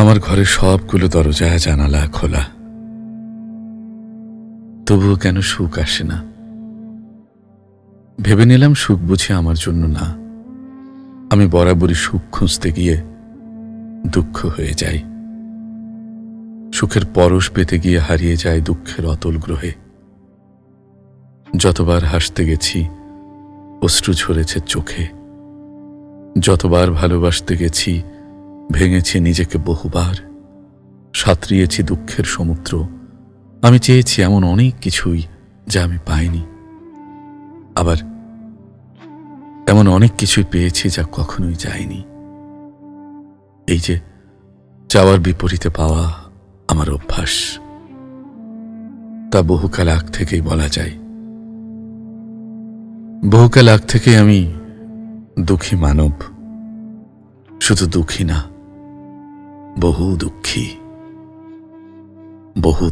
আমার ঘরের সবগুলো দরজা, জানালা খোলা। তবুও কেন সুখ আসে না? ভেবে নিলাম সুখ বুঝি আমার জন্য না। আমি বরাবরই সুখ খুঁজতে গিয়ে দুঃখ হয়ে যাই। সুখের পরশ পেতে গিয়ে হারিয়ে যায় দুঃখের অতল গ্রহে। যতবার হাসতে গেছি, অশ্রু ঝরেছে চোখে। যতবার ভালোবাসতে গেছি ভেঙেছি নিজেকে বহুবার, সাঁতরিয়েছি দুঃখের সমুদ্র। আমি চেয়েছি এমন অনেক কিছুই যা আমি পাইনি। আবার এমন অনেক কিছুই পেয়েছি যা কখনোই যায়নি। এই যে চাওয়ার বিপরীতে পাওয়া আমার অভ্যাস, তা বহুকাল আগ থেকেই বলা যায়। বহুকাল আগ থেকে আমি দুঃখী মানব, শুধু দুঃখী না বহু দুঃখী বহু